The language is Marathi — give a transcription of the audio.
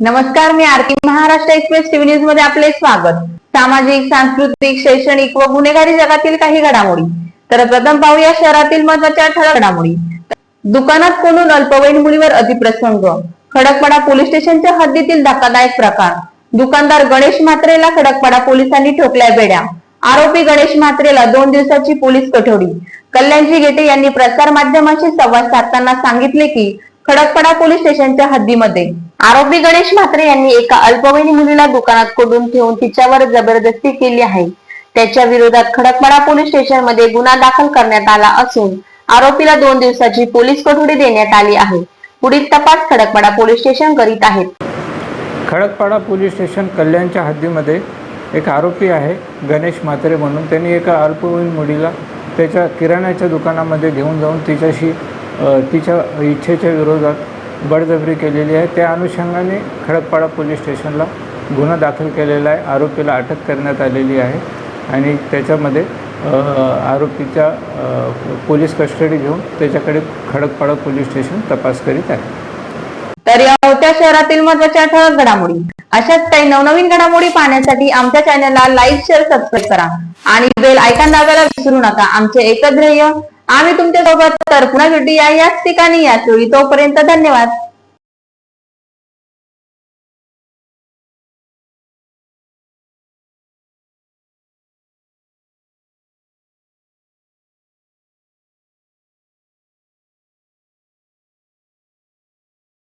नमस्कार मी आरती महाराष्ट्र एक्सप्रेस टीव्ही न्यूजमध्ये आपले स्वागत. सामाजिक सांस्कृतिक शैक्षणिक व गुन्हेगारी जगातील काही घडामोडी. तर प्रथम पाहूया शहरातील महत्त्वाच्या ठळक घडामोडी. दुकानात कोणून अल्पवयीन मुलीवर अतिप्रसंग. खडकपाडा पोलीस स्टेशनच्या हद्दीतील धक्कादायक प्रकार. दुकानदार गणेश म्हात्रेला खडकपाडा पोलिसांनी ठोकल्या बेड्या. आरोपी गणेश म्हात्रेला दोन दिवसाची पोलीस कठोडी. कल्याणजी गेटे यांनी प्रसार माध्यमांशी संवाद साधताना सांगितले की खडकपाडा पोलीस स्टेशनच्या हद्दीमध्ये आरोपी गणेश म्हात्रे यांनी एका अल्पवयीन मुलीला दुकानात कोडून ठेवून तिच्यावर जबरदस्ती केली आहे. त्याच्या विरोधात खडकपाडा पोलीस स्टेशनमध्ये गुन्हा दाखल करण्यात आला असून आरोपीला दोन दिवसाची पोलीस कोठडी देण्यात आली आहे. पुढील तपास खडकपाडा पोलीस स्टेशन करीत आहेत. खडकपाडा पोलीस स्टेशन कल्याणच्या हद्दीमध्ये एक आरोपी आहे गणेश म्हात्रे म्हणून. त्यांनी एका अल्पवयीन मुलीला त्याच्या किराण्याच्या दुकानामध्ये घेऊन जाऊन तिच्याशी तिच्या इच्छेच्या विरोधात बळजबरी केलेली आहे. त्या अनुषंगाने खडकपाडा पोलीस स्टेशनला गुन्हा दाखल केलेला आहे. आरोपीला अटक करण्यात आलेली आहे आणि त्याच्यामध्ये आरोपीच्या पोलीस कस्टडी घेऊन त्याच्याकडे खडकपाडा पोलीस स्टेशन तपास करीत आहे. तर या होत्या शहरातील महत्त्वाच्या ठळक घडामोडी. अशाच काही नवनवीन घडामोडी पाहण्यासाठी आमच्या चॅनलला लाईक शेअर सबस्क्राईब करा. आणि बेल आयकॉन दाबायला विसरू नका. आमचे एकच ध्येय आम्ही तुमच्यासोबत तर पुन्हा भेटूया याच ठिकाणी या वेळी तोपर्यंत धन्यवाद.